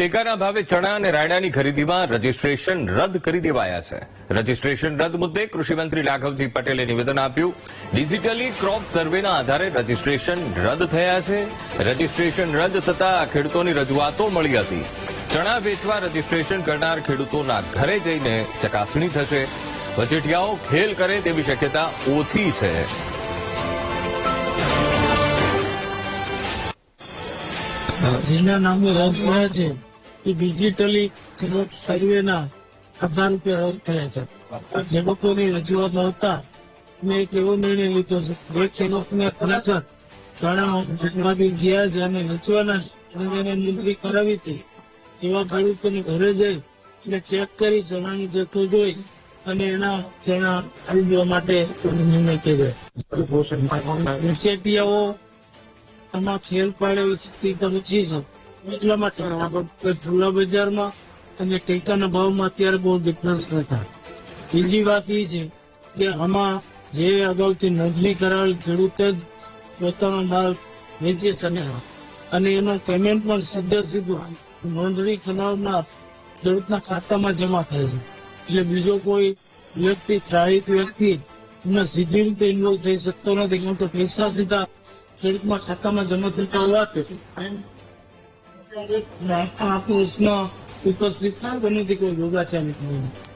ટેકાના ભાવે ચણા અને રાયડાની ખરીદીમાં રજીસ્ટ્રેશન રદ કરી દેવાયા છે. રજીસ્ટ્રેશન રદ મુદ્દે કૃષિમંત્રી રાઘવજી પટેલે નિવેદન આપ્યું. ડિજીટલી ક્રોપ સર્વેના આધારે રજીસ્ટ્રેશન રદ થયા છે. રજીસ્ટ્રેશન રદ થતા ખેડૂતોની રજૂઆતો મળી હતી. ચણા વેચવા રજીસ્ટ્રેશન કરનાર ખેડૂતોના ઘરે જઈને ચકાસણી થશે. વચેટિયાઓ ખેલ કરે તેવી શક્યતા ઓછી છે. જેના નામે રદ થયા છે. એ ડિજિટલી સર્વેના આધાર રૂપિયા રદ થયા છે. ખેડૂતોની રજૂઆત હતા મેં એક એવો નિર્ણય લીધો છે. જે ખેડૂતને ખરેખર ચણા ગયા છે અને વેચવાના અને જેને નોંધણી કરાવી હતી એવા ખેડૂતોને ઘરે જઈ એટલે ચેક કરી ચણાની જથ્થો જોઈ અને એના ચણા ખરીદવા માટે નિર્ણય કર્યો. વેચેટિયાઓ આમાં ખેલ પાડે સ્થિતિ ઓછી છે. એટલા માટે કે બજારમાં અને ટેકાના ભાવમાં અત્યારે બહુ ડિફરન્સ નથી બીજી વાત એ છે કે આમાં જે અગાઉથી નોંધણી કરાવેલ ખેડૂતે જ પોતાનો માલ વેચી શકે અને એનું પેમેન્ટ પણ સીધે સીધું નોંધણી કરાવનાર ખેડૂતના ખાતામાં જમા થાય છે. એટલે બીજો કોઈ વ્યક્તિ ત્રાહિત વ્યક્તિ એમાં સીધી રીતે ઇન્વોલ્વ થઈ શકતો નથી. કેમ કે પૈસા સીધા ખેડૂતના ખાતામાં જમા થતા હોવાથી આ પ્રશ્ન ઉપસ્થિત થતો નથી કોઈ યોગાચારી થયો